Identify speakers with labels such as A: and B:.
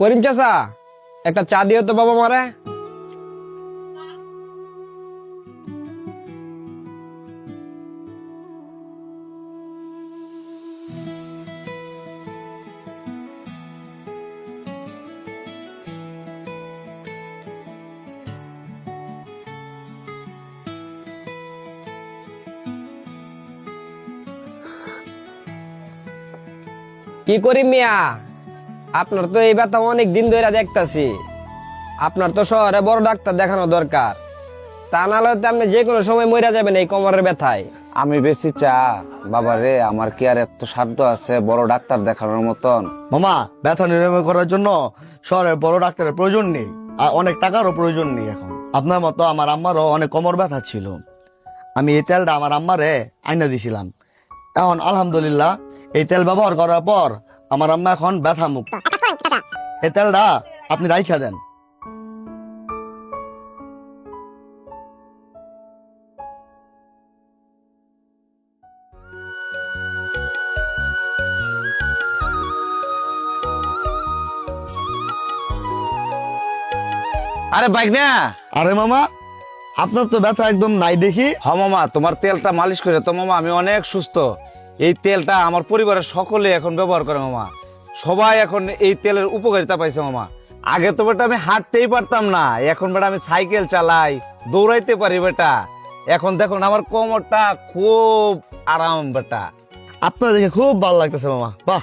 A: করিম চাচা একটা চা দিও তো বাবা মারে। কি করি মিয়া? আপনার তো এই ব্যথা অনেক দিন ধরে দেখতাছি। আপনার তো শহরে বড় ডাক্তার দেখানো দরকার। তা নাহলে তো আপনি যে কোনো সময় মরে যাবেন এই কোমরের ব্যথায়।
B: আমি বেশি চা। বাবা রে আমার কি আর এত সাধ্য আছে বড় ডাক্তার দেখানোর মতন?
C: মামা ব্যথা নিরাময় করার জন্য শহরের বড় ডাক্তারের প্রয়োজন নেই। আর অনেক টাকারও প্রয়োজন নেই এখন। আপনার মতো আমার আম্মারও অনেক কোমর ব্যথা ছিল। আমি এই তেলটা আমার আম্মারে আইনা দিছিলাম। এখন আলহামদুলিল্লাহ এই তেল ব্যবহার করার পর আমার আম্মা এখন ব্যথা মুক্ত এই তেলটা আপনি রাইখা দেন।
B: আরে বাইক না
C: আরে মামা আপনার তো ব্যথা একদম নাই দেখি।
B: হ মামা তোমার তেলটা মালিশ করে তো মামা আমি অনেক সুস্থ। এই তেলটা আমার পরিবারের সকলে এখন ব্যবহার করে, মামা। সবাই এখন এই তেলের উপকারিতা পাইছে, মামা। আগে তো বেটা আমি হাঁটতেই পারতাম না। এখন বেটা আমি সাইকেল চালাই, দৌড়াইতে পারি বেটা। এখন দেখুন, আমার কোমরটা খুব আরাম বেটা।
C: আপনার দেখে খুব ভালো লাগতেছে, মামা। বাহ!